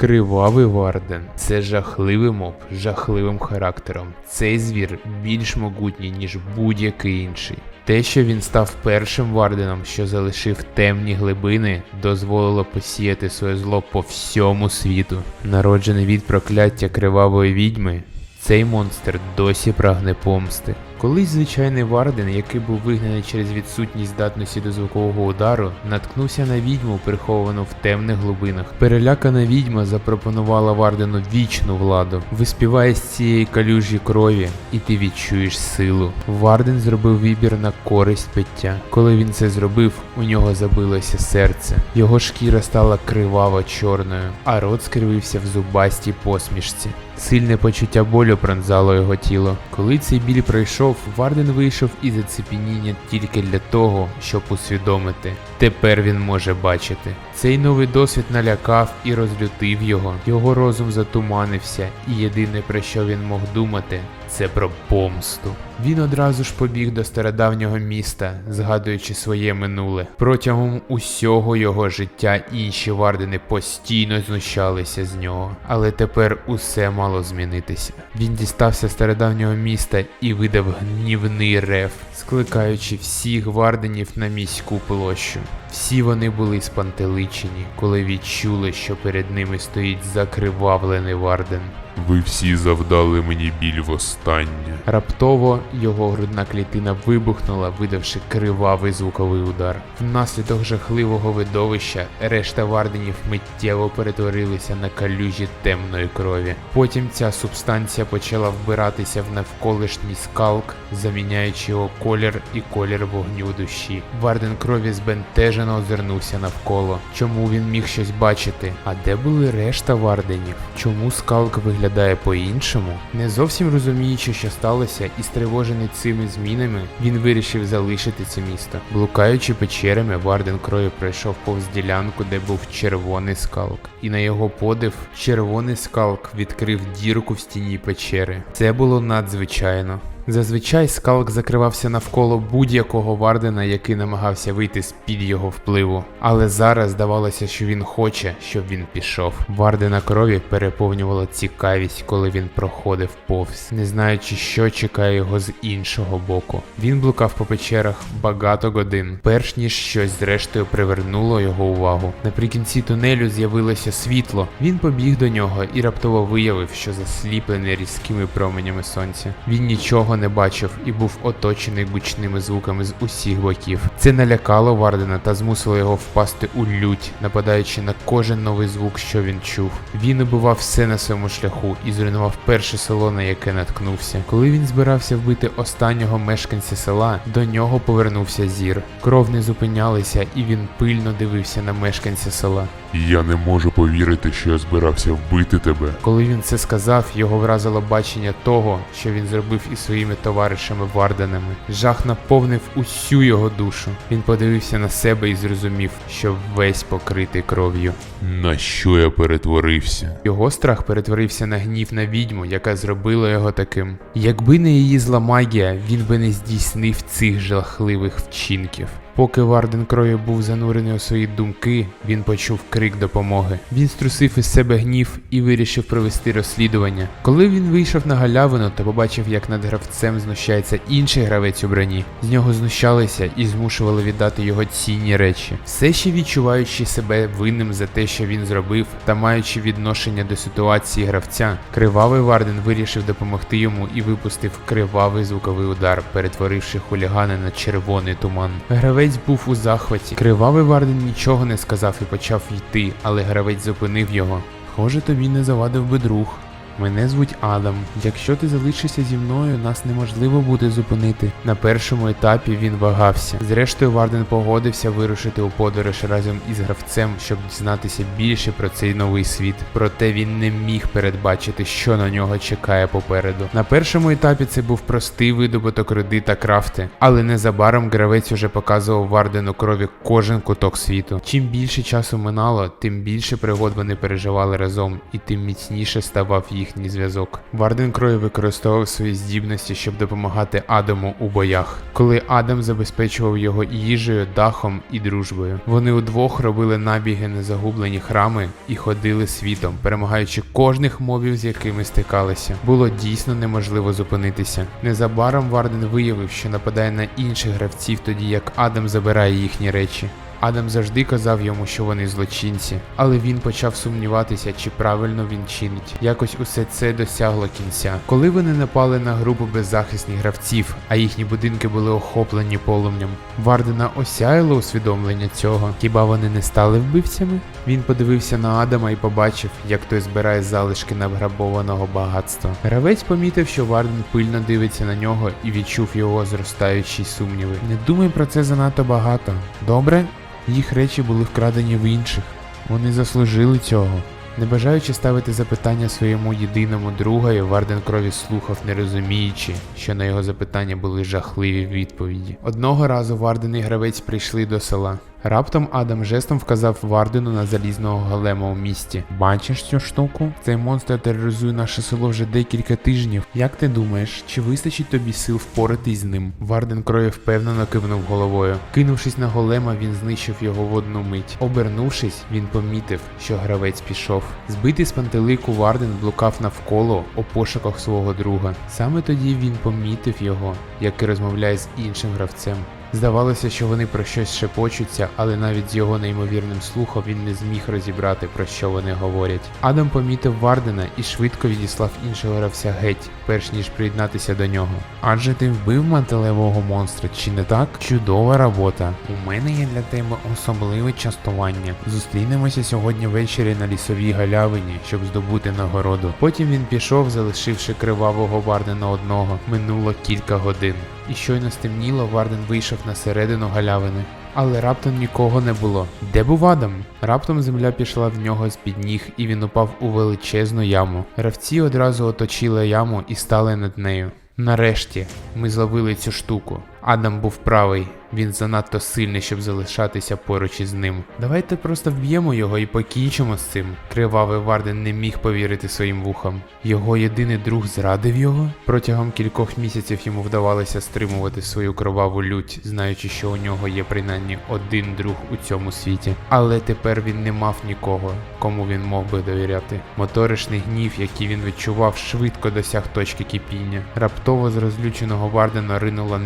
Кривавий Варден це жахливий моб жахливим характером. Цей звір більш могутній, ніж будь-який інший. Те, що він став першим варденом, що залишив темні глибини, дозволило посіяти своє зло по всьому світу. Народжений від прокляття кривавої відьми, цей монстр досі прагне помсти. Колись звичайний Варден, який був вигнаний через відсутність здатності до звукового удару, наткнувся на відьму, приховану в темних глибинах. Перелякана відьма запропонувала Вардену вічну владу. Виспівай з цієї калюжі крові, і ти відчуєш силу. Варден зробив вибір на користь пиття. Коли він це зробив, у нього забилося серце. Його шкіра стала криваво чорною, а рот скривився в зубастій посмішці. Сильне почуття болю пронзало його тіло. Коли цей біль пройшов, Варден вийшов із зацепеніння тільки для того, щоб усвідомити. Тепер він може бачити. Цей новий досвід налякав і розлютив його. Його розум затуманився, і єдине про що він мог думати, це про помсту. Він одразу ж побіг до стародавнього міста, згадуючи своє минуле. Протягом усього його життя інші вардени постійно знущалися з нього, але тепер усе мало змінитися. Він дістався стародавнього міста і видав гнівний рев, скликаючи всіх варденів на міську площу. Всі вони були спантеличені, коли відчули, що перед ними стоїть закривавлений варден. Ви всі завдали мені біль востаннє. Раптово його грудна клітина вибухнула, видавши кривавий звуковий удар. Внаслідок жахливого видовища решта варденів миттєво перетворилися на калюжі темної крові. Потім ця субстанція почала вбиратися в навколишній скалк, заміняючи його колір і колір вогню душі. Варден крові збентежено озирнувся навколо. Чому він міг щось бачити? А де були решта варденів? Чому скалк виглядає по-іншому? Не зовсім розуміючи, що сталося, і стривожений цими змінами, він вирішив залишити це місто. Блукаючи печерами, Варден Крою пройшов повз ділянку, де був червоний скалк. І на його подив, червоний скалк відкрив дірку в стіні печери. Це було надзвичайно. Зазвичай скалк закривався навколо будь-якого Вардена, який намагався вийти з-під його впливу. Але зараз здавалося, що він хоче, щоб він пішов. Вардена крові переповнювала цікавість, коли він проходив повз, не знаючи, що чекає його з іншого боку. Він блукав по печерах багато годин, перш ніж щось зрештою привернуло його увагу. Наприкінці тунелю з'явилося світло. Він побіг до нього і раптово виявив, що засліплений різкими променями сонця. Він нічого не бачив і був оточений гучними звуками з усіх боків. Це налякало Вардена та змусило його впасти у лють, нападаючи на кожен новий звук, що він чув. Він убивав все на своєму шляху і зруйнував перше село, на яке наткнувся. Коли він збирався вбити останнього мешканця села, до нього повернувся зір. Кров не зупинялася, і він пильно дивився на мешканця села. Я не можу повірити, що я збирався вбити тебе. Коли він це сказав, його вразило бачення того, що він зробив із своїми товаришами Варденами. Жах наповнив усю його душу. Він подивився на себе і зрозумів, що весь покритий кров'ю. На що я перетворився? Його страх перетворився на гнів на відьму, яка зробила його таким. Якби не її зла магія, він би не здійснив цих жахливих вчинків. Поки Варден крові був занурений у свої думки, він почув крик допомоги. Він струсив із себе гнів і вирішив провести розслідування. Коли він вийшов на галявину та побачив, як над гравцем знущається інший гравець у броні, з нього знущалися і змушували віддати його цінні речі. Все ще відчуваючи себе винним за те, що він зробив, та маючи відношення до ситуації гравця, кривавий Варден вирішив допомогти йому і випустив кривавий звуковий удар, перетворивши хулігани на червоний туман. Гравець був у захваті. Кривавий Варден нічого не сказав і почав йти, але гравець зупинив його. Хоже, тобі не завадив би друг. Мене звуть Адам. Якщо ти залишишся зі мною, нас неможливо буде зупинити. На першому етапі він вагався. Зрештою, Варден погодився вирушити у подорож разом із гравцем, щоб дізнатися більше про цей новий світ. Проте він не міг передбачити, що на нього чекає попереду. На першому етапі це був простий видобуток руди та крафти, але незабаром гравець уже показував Вардену крові кожен куток світу. Чим більше часу минало, тим більше пригод вони переживали разом, і тим міцніше ставав їхній їхній зв'язок. Варден Крой використовував свої здібності, щоб допомагати Адаму у боях, коли Адам забезпечував його їжею, дахом і дружбою. Вони удвох робили набіги на загублені храми і ходили світом, перемагаючи кожних мобів, з якими стикалися. Було дійсно неможливо зупинитися. Незабаром Варден виявив, що нападає на інших гравців, тоді як Адам забирає їхні речі. Адам завжди казав йому, що вони злочинці, але він почав сумніватися, чи правильно він чинить. Якось усе це досягло кінця. Коли вони напали на групу беззахисних гравців, а їхні будинки були охоплені полум'ям, Вардена осяяло усвідомлення цього. Хіба вони не стали вбивцями? Він подивився на Адама і побачив, як той збирає залишки награбованого багатства. Гравець помітив, що Варден пильно дивиться на нього і відчув його зростаючі сумніви. Не думай про це занадто багато. Добре? Їх речі були вкрадені в інших. Вони заслужили цього. Не бажаючи ставити запитання своєму єдиному другові, Варден крові слухав, не розуміючи, що на його запитання були жахливі відповіді. Одного разу Варден і гравець прийшли до села. Раптом Адам жестом вказав Вардену на залізного голема у місті. Бачиш цю штуку? Цей монстр тероризує наше село вже декілька тижнів. Як ти думаєш, чи вистачить тобі сил впоратись з ним? Варден крові впевнено кивнув головою. Кинувшись на голема, він знищив його в одну мить. Обернувшись, він помітив, що гравець пішов. Збитий з пантелику Варден блукав навколо у пошуках свого друга. Саме тоді він помітив його, який розмовляє з іншим гравцем. Здавалося, що вони про щось шепочуться, але навіть з його неймовірним слухом він не зміг розібрати, про що вони говорять. Адам помітив Вардена і швидко відіслав іншого гравця геть, перш ніж приєднатися до нього. Адже ти вбив мантелевого монстра, чи не так? Чудова робота. У мене є для тебе особливе частування. Зустрінемося сьогодні ввечері на лісовій галявині, щоб здобути нагороду. Потім він пішов, залишивши кривавого Вардена одного. Минуло кілька годин. І щойно стемніло, Варден вийшов на середину галявини. Але раптом нікого не було. Де був Адам? Раптом земля пішла в нього з-під ніг, і він упав у величезну яму. Гравці одразу оточили яму і стали над нею. Нарешті ми зловили цю штуку. Адам був правий, він занадто сильний, щоб залишатися поруч із ним. Давайте просто вб'ємо його і покінчимо з цим. Кривавий Варден не міг повірити своїм вухам. Його єдиний друг зрадив його. Протягом кількох місяців йому вдавалося стримувати свою кроваву лють, знаючи, що у нього є принаймні один друг у цьому світі. Але тепер він не мав нікого, кому він мог би довіряти. Моторишний гнів, який він відчував, швидко досяг точки кипіння. Раптово з розлюченого Вардена ринула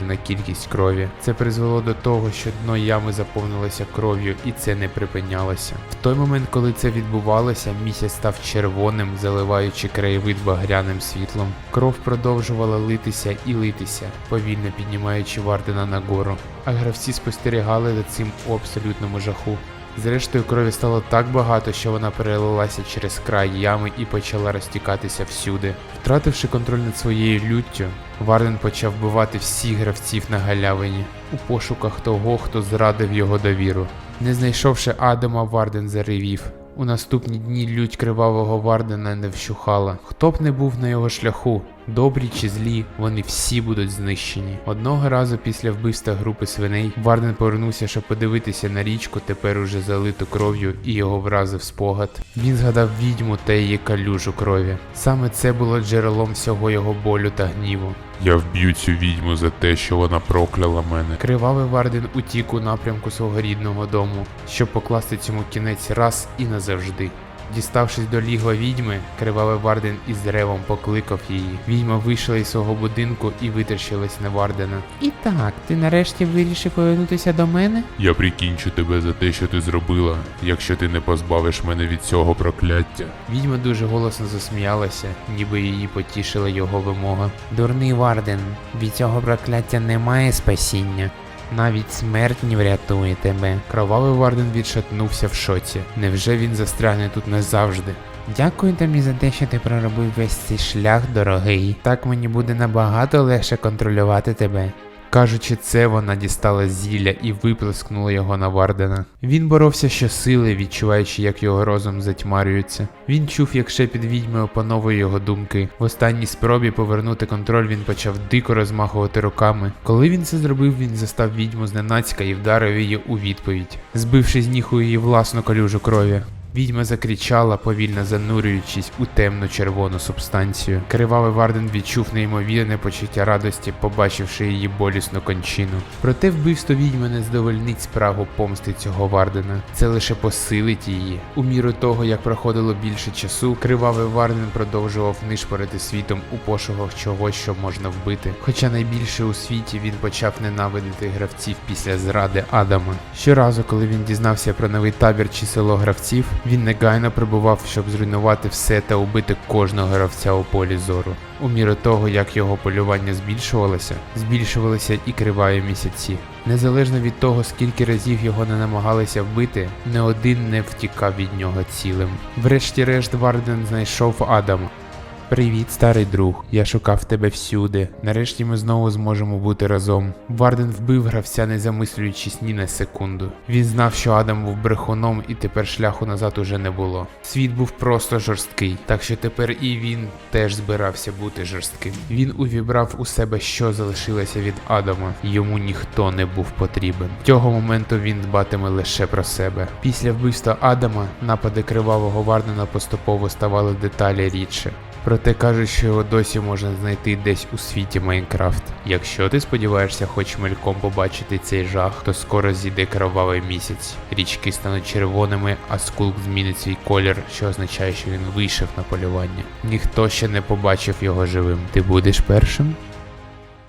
неймовірна кількість крові. Це призвело до того, що дно ями заповнилося кров'ю, і це не припинялося. В той момент, коли це відбувалося, місяць став червоним, заливаючи краєвид багряним світлом. Кров продовжувала литися і литися, повільно піднімаючи Вардена нагору. А гравці спостерігали за цим у абсолютному жаху. Зрештою, крові стало так багато, що вона перелилася через край ями і почала розтікатися всюди. Втративши контроль над своєю люттю, Варден почав вбивати всіх гравців на галявині у пошуках того, хто зрадив його довіру. Не знайшовши Адама, Варден заревів. У наступні дні лють кривавого Вардена не вщухала. Хто б не був на його шляху, добрі чи злі, вони всі будуть знищені. Одного разу після вбивства групи свиней Варден повернувся, щоб подивитися на річку, тепер уже залиту кров'ю, і його вразив спогад. Він згадав відьму та її калюжу крові. Саме це було джерелом всього його болю та гніву. Я вб'ю цю відьму за те, що вона прокляла мене. Кривавий Варден утік у напрямку свого рідного дому, щоб покласти цьому кінець раз і назавжди. Діставшись до лігва відьми, кривавий Варден із ревом покликав її. Відьма вийшла із свого будинку і витріщилась на Вардена. І так, ти нарешті вирішив повернутися до мене? Я прикінчу тебе за те, що ти зробила, якщо ти не позбавиш мене від цього прокляття. Відьма дуже голосно засміялася, ніби її потішила його вимога. Дурний Варден, від цього прокляття немає спасіння. Навіть смерть не врятує тебе. Кровавий Варден відшатнувся в шоці. Невже він застрягне тут назавжди? Дякую тобі за те, що ти проробив весь цей шлях, дорогий. Так мені буде набагато легше контролювати тебе. Кажучи це, вона дістала зілля і виплескнула його на Вардена. Він боровся щосили, відчуваючи, як його розум затьмарюється. Він чув, як шепіт відьми опановує його думки. В останній спробі повернути контроль він почав дико розмахувати руками. Коли він це зробив, він застав відьму зненацька і вдарив її у відповідь, збивши з ніг у її власну калюжу крові. Відьма закричала, повільно занурюючись у темну червону субстанцію. Кривавий Варден відчув неймовірне почуття радості, побачивши її болісну кончину. Проте вбивство відьми не здовольнить спрагу помсти цього Вардена. Це лише посилить її. У міру того, як проходило більше часу, кривавий Варден продовжував нишпорити світом у пошуках чогось, що можна вбити. Хоча найбільше у світі він почав ненавидити гравців після зради Адама. Щоразу, коли він дізнався про новий табір чи село гравців, він негайно прибував, щоб зруйнувати все та убити кожного гравця у полі зору. У міру того, як його полювання збільшувалося, збільшувалися і криваві місяці. Незалежно від того, скільки разів його не намагалися вбити, не один не втікав від нього цілим. Врешті-решт Варден знайшов Адама. Привіт, старий друг. Я шукав тебе всюди. Нарешті ми знову зможемо бути разом. Варден вбив гравця, не замислюючись ні на секунду. Він знав, що Адам був брехуном, і тепер шляху назад уже не було. Світ був просто жорсткий, так що тепер і він теж збирався бути жорстким. Він увібрав у себе, що залишилося від Адама. Йому ніхто не був потрібен. Цього моменту він дбатиме лише про себе. Після вбивства Адама напади кривавого Вардена поступово ставали деталі рідше. Проте кажуть, що його досі можна знайти десь у світі Майнкрафт. Якщо ти сподіваєшся хоч мельком побачити цей жах, то скоро зійде кровавий місяць. Річки стануть червоними, а скулк змінить свій колір, що означає, що він вийшов на полювання. Ніхто ще не побачив його живим. Ти будеш першим?